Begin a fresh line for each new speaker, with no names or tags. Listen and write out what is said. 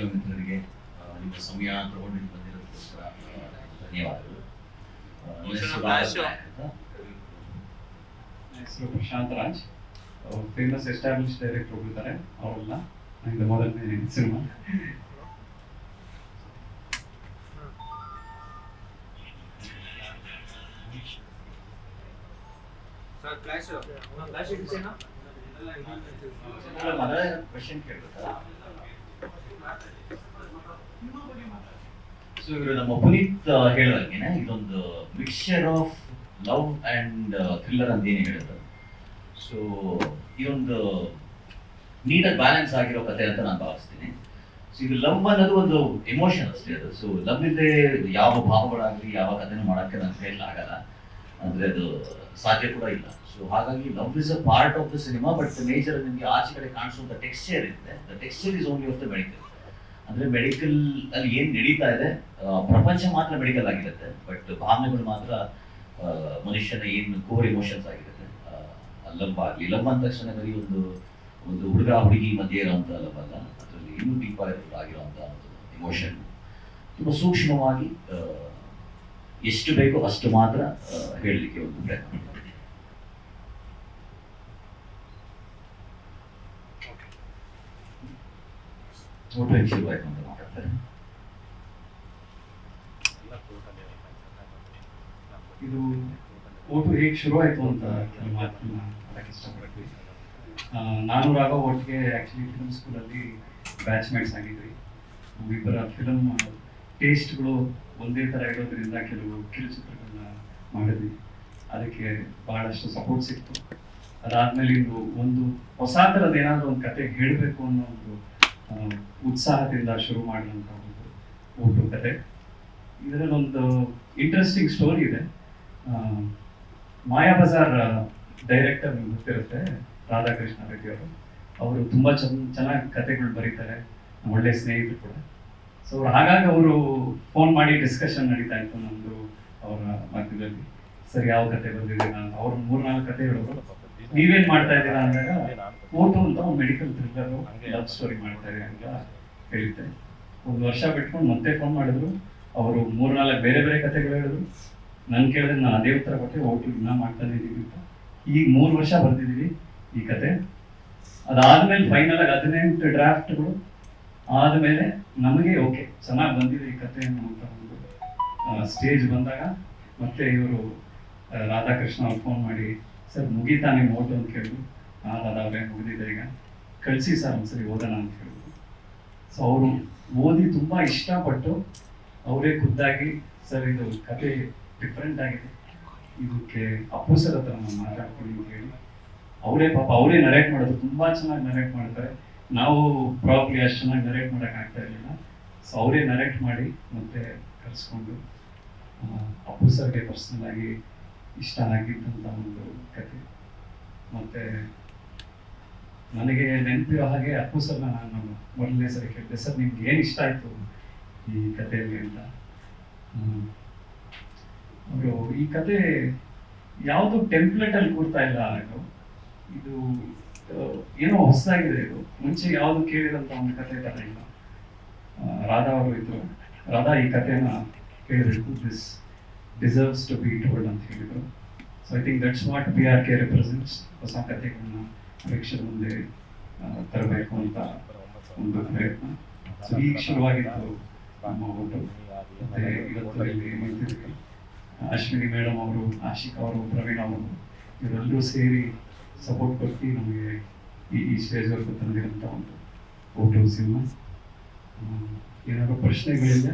ಮಾಧ್ಯಮ ಮಿತ್ರರಿಗೆ ಆ, ನಿಮ್ಮ ಸಮಯ ತಗೊಂಡು ಇಲ್ಲಿ ಬಂದಿರೋದಕ್ಕೋಸ್ಕರ ಆ, ಧನ್ಯವಾದಗಳು ಆ, ನನ್ನ ಹೆಸರು ರಾಜ್ ನಾಯಕ್ ಅಂತ.
ಹೆಸರು ಪ್ರಶಾಂತ್ ರಾಜ್ ಅವರು ಫೇಮಸ್ ಎಸ್ಟಾಬ್ಲಿಷ್ ಡೈರೆಕ್ಟರ್ ಹೋಗಿದ್ದಾರೆ ಅವರೆಲ್ಲ ನಂದು ಮೊದಲನೇ ಸಿನಿಮಾ
ಸರ್ ಫ್ಲಾಶ್ ಫ್ಲಾಶ್ ಇಡ್ಸೇನಾ
ಅಲ್ಲ, ಮೊದಲೇ ಕ್ವೆಶನ್ ಕೇಳ್ಬೇಕಾ ಸೊ ಇವರು ನಮ್ಮ ಪುನೀತ್ ಹೇಳುವ ಹೇಳಿದಂಗೆನೆ ಇದೊಂದು mixture of love and thriller ಅಂತ ಏನು ಹೇಳಿದ್ರು ಸೊ ಇದೊಂದು ನೀಟಾಗಿ ಬ್ಯಾಲೆನ್ಸ್ ಆಗಿರೋ ಕತೆ ಅಂತ ನಾನು ಭಾವಿಸ್ತೀನಿ. ಸೊ ಇದು ಲವ್ ಅನ್ನೋದು ಒಂದು ಎಮೋಷನ್ ಅಷ್ಟೇ ಅದು. ಸೊ ಲವ್ ಇಲ್ಲದೆ ಯಾವ ಭಾವಗಳಾಗಲಿ, ಯಾವ ಕಥೆನೂ ಮಾಡೋಕ್ಕೆ ನನ್ನ ಕೈಯಲ್ಲಿ ಆಗಲ್ಲ. ಅಂದರೆ ಅದು ಸಾಧ್ಯ ಕೂಡ ಇಲ್ಲ. ಸೊ ಹಾಗಾಗಿ love is a part of the cinema but major ನಿಮಗೆ ಆಚೆ ಕಡೆ ಕಾಣಿಸುವಂಥ ಟೆಕ್ಸ್ಚರ್ ಇದೆ the texture is only of the medical ಅಂದ್ರೆ ಮೆಡಿಕಲ್ ಅಲ್ಲಿ ಏನ್ ನಡೀತಾ ಇದೆ ಪ್ರಪಂಚ ಮಾತ್ರ ಮೆಡಿಕಲ್ ಆಗಿರುತ್ತೆ ಬಟ್ ಭಾವನೆಗಳು ಮಾತ್ರ ಮನುಷ್ಯನ ಏನು ಕೋರ್ ಇಮೋಷನ್ಸ್ ಆಗಿರುತ್ತೆ. ಲಂಬ ಆಗಲಿ, ಲಂಬ ಅಂದ ತಕ್ಷಣ ಬರೀ ಒಂದು ಒಂದು ಹುಡುಗ ಹುಡುಗಿ ಮಧ್ಯೆ ಇರುವಂತ ಲಂಬ ಅಲ್ಲ, ಅದರಲ್ಲಿ ಇನ್ನೂ ಡೀಪ್ ಆಗಿರುವಂತ ಒಂದು ಇಮೋಷನ್ ತುಂಬಾ ಸೂಕ್ಷ್ಮವಾಗಿ ಎಷ್ಟು ಬೇಕೋ ಅಷ್ಟು ಮಾತ್ರ ಹೇಳಲಿಕ್ಕೆ ಒಂದು ಪ್ರಯತ್ನ ಊಟ ಹೆಂಗ್ ಶುರುವಾಯ್ತು ಅಂತ ಮಾತಾಡ್ತಾರೆ
ಇದು ಓಟು ಹೇಗೆ ಶುರುವಾಯಿತು ಅಂತ ಕೆಲವು ಮಾತನ್ನ ನಾನು ರಾಘವ್ ಒಟ್ಟಿಗೆ ಆ್ಯಕ್ಚುಲಿ ಸ್ಕೂಲಲ್ಲಿ ಬ್ಯಾಚ್ಮೇಟ್ಸ್ ಆಗಿದ್ವಿ ಇಬ್ಬರ ಫಿಲಮ್ ಟೇಸ್ಟ್ಗಳು ಒಂದೇ ಥರ ಇರೋದ್ರಿಂದ ಕೆಲವು ಕಿರುಚಿತ್ರಗಳನ್ನ ಮಾಡಿದ್ವಿ. ಅದಕ್ಕೆ ಬಹಳಷ್ಟು ಸಪೋರ್ಟ್ ಸಿಕ್ತು. ಅದಾದ್ಮೇಲೆ ಇದು ಒಂದು ಹೊಸ ಥರದ ಏನಾದರೂ ಒಂದು ಕತೆ ಹೇಳಬೇಕು ಅನ್ನೋ ಒಂದು ಉತ್ಸಾಹದಿಂದ ಶುರು ಮಾಡಿದಂಥ ಒಂದು ಊಟು ಕತೆ ಇದರಲ್ಲಿ ಒಂದು ಇಂಟ್ರೆಸ್ಟಿಂಗ್ ಸ್ಟೋರಿ ಇದೆ. ಮಾಯಾ ಬಜಾರ್ ಡೈರೆಕ್ಟರ್ ಗೊತ್ತಿರುತ್ತೆ, ರಾಧಾಕೃಷ್ಣ ರೆಡ್ಡಿ ಅವರು. ಅವರು ತುಂಬ ಚೆನ್ನ ಚೆನ್ನಾಗಿ ಕತೆಗಳು ಬರೀತಾರೆ, ಒಳ್ಳೆ ಸ್ನೇಹಿತರು ಕೂಡ. ಸೊ ಅವ್ರು ಹಾಗಾಗಿ ಅವರು ಫೋನ್ ಮಾಡಿ ಡಿಸ್ಕಷನ್ ನಡೀತಾ ಇತ್ತು ನಮ್ಮದು ಅವರ ಮಧ್ಯದಲ್ಲಿ. ಸರಿ, ಯಾವ ಕತೆ ಬಂದಿದೆ ನಾನು ಅವ್ರು ಮೂರ್ನಾಲ್ಕು ಕತೆ ಹೇಳೋರು ನೀವೇನ್ ಮಾಡ್ತಾ ಇದ್ದೀರಾ ಅಂದಾಗ ಓಟು ಅಂತ ಒಂದು ಮೆಡಿಕಲ್ ಥ್ರಿಲ್ಲರ್ ಲವ್ ಸ್ಟೋರಿ ಮಾಡ್ತಾ ಇದ್ದೀರಾ ಅಂತ ಹೇಳಿದ್ದೆ ಒಂದು ವರ್ಷ ಬಿಟ್ಕೊಂಡು ಮತ್ತೆ ಫೋನ್ ಮಾಡಿದ್ರು. ಅವರು ಮೂರ್ನಾಲ್ಕು ಬೇರೆ ಬೇರೆ ಕಥೆಗಳು ಹೇಳಿದ್ರು. ನನ್ ಕೇಳಿದ್ರೆ ನಾನು ಅದೇ ಉತ್ತರ ಕೊಟ್ಟೆ ಓಟು ಇನ್ನೂ ಮಾಡ್ತಾನೆ ಇದೀವಿ ಅಂತ. ಈಗ ಮೂರು ವರ್ಷ ಬರ್ತಿದೀವಿ ಈ ಕತೆ. ಅದಾದ್ಮೇಲೆ ಫೈನಲ್ ಆಗಿ ಹದಿನೆಂಟು ಡ್ರಾಫ್ಟ್ಗಳು ಆದಮೇಲೆ ನಮಗೆ ಓಕೆ ಚೆನ್ನಾಗಿ ಬಂದಿದೆ ಈ ಕತೆ ಅನ್ನುವಂಥ ಒಂದು ಸ್ಟೇಜ್ ಬಂದಾಗ. ಮತ್ತೆ ಇವರು ರಾಧಾಕೃಷ್ಣ ಅವ್ರು ಫೋನ್ ಮಾಡಿ ಸರ್, ಮುಗೀತಾ ನಿಮ್ಮ ಓಟು ಅಂತ ಕೇಳಿದ್ರು. ನಾನು ಅದಾಗಲೇ ಮುಗಿದಿದೆ ಈಗ. ಕಳಿಸಿ ಸರ್ ಒಂದ್ಸರಿ ಓದೋಣ ಅಂತ ಹೇಳಿದ್ರು ಸೊ ಅವರು ಓದಿ ತುಂಬ ಇಷ್ಟಪಟ್ಟು ಅವರೇ ಖುದ್ದಾಗಿ ಸರ್, ಇದು ಕತೆ ಡಿಫ್ರೆಂಟ್ ಆಗಿದೆ. ಇದಕ್ಕೆ ಅಪ್ಪು ಸರ್ ಹತ್ರ ನಾನು ಮಾತಾಡ್ತೀನಿ ಅಂತ ಹೇಳಿ. ಅವರೇ ಪಾಪ, ಅವರೇ ನರೇಟ್ ಮಾಡೋದು ತುಂಬ ಚೆನ್ನಾಗಿ ನರೇಟ್ ಮಾಡ್ತಾರೆ. ನಾವು ಪ್ರಾಪರ್ಲಿ ಅಷ್ಟು ಚೆನ್ನಾಗಿ ನರೇಟ್ ಮಾಡೋಕ್ಕಾಗ್ತಾ ಇರಲಿಲ್ಲ. ಸೊ ಅವರೇ ನರೇಟ್ ಮಾಡಿ ಮತ್ತೆ ಕರೆಸ್ಕೊಂಡು ಅಪ್ಪು ಸರ್ಗೆ ಪರ್ಸ್ನಲ್ ಆಗಿ ಇಷ್ಟ ಆಗಿದ್ದಂಥ ಒಂದು ಕತೆ ಮತ್ತೆ ನನಗೆ ನೆನಪಿರೋ ಹಾಗೆ ಅಪ್ಪು ಸರ್ ನಾನು ಮೊದಲನೇ ಸರಿ ಕೇಳಿದೆ, ಸರ್, ನಿಮ್ಗೆ ಏನು ಇಷ್ಟ ಆಯ್ತು ಈ ಕಥೆಯಲ್ಲಿ ಅಂತ? ಅವರು, ಈ ಕತೆ ಯಾವುದು ಟೆಂಪ್ಲೆಟ್ ಅಲ್ಲಿ ಕೂರ್ತಾ ಇಲ್ಲ ಇದು. ಇದು ಏನೋ ಹೊಸದಾಗಿದೆ ಇದು. ಮುಂಚೆ ಯಾವುದು ಕೇಳಿದಂತ ಒಂದು ಕತೆ ತರ ಇಲ್ಲ ರಾಧಾ ಅವರು ಇದ್ರು. ರಾಧಾ, ಈ ಕಥೆನ ಕೇಳಿದ್ರು this deserves to be told ಅಂತ ಹೇಳಿದರು so I think that's what B R K represents ಹೊಸ ಕಥೆಗಳನ್ನ ಪರೀಕ್ಷೆ ಮುಂದೆ ತರಬೇಕು ಅಂತ ಒಂದು ಪ್ರಯತ್ನ. ಸೊ ಈಗ ಶುರುವಾಗಿತ್ತು ನಮ್ಮ ಊಟ ಮತ್ತೆ ಇವತ್ತು ಇಲ್ಲಿ ಅಶ್ವಿನಿ ಮೇಡಮ್ ಅವರು, ಆಶಿಕ್ ಅವರು, ಪ್ರವೀಣ್ ಅವರು, ಇವರೆಲ್ಲರೂ ಸೇರಿ ಸಪೋರ್ಟ್ ಕೊಟ್ಟು ನಮಗೆ ಈ ಈ ಸ್ಟೇಜ್ವರೆಗೂ ತಂದಿರೋಂಥ ಒಂದು ಊಟ ಸಿನಿಮಾ. ಏನಾದರೂ ಪ್ರಶ್ನೆಗಳಿದೆ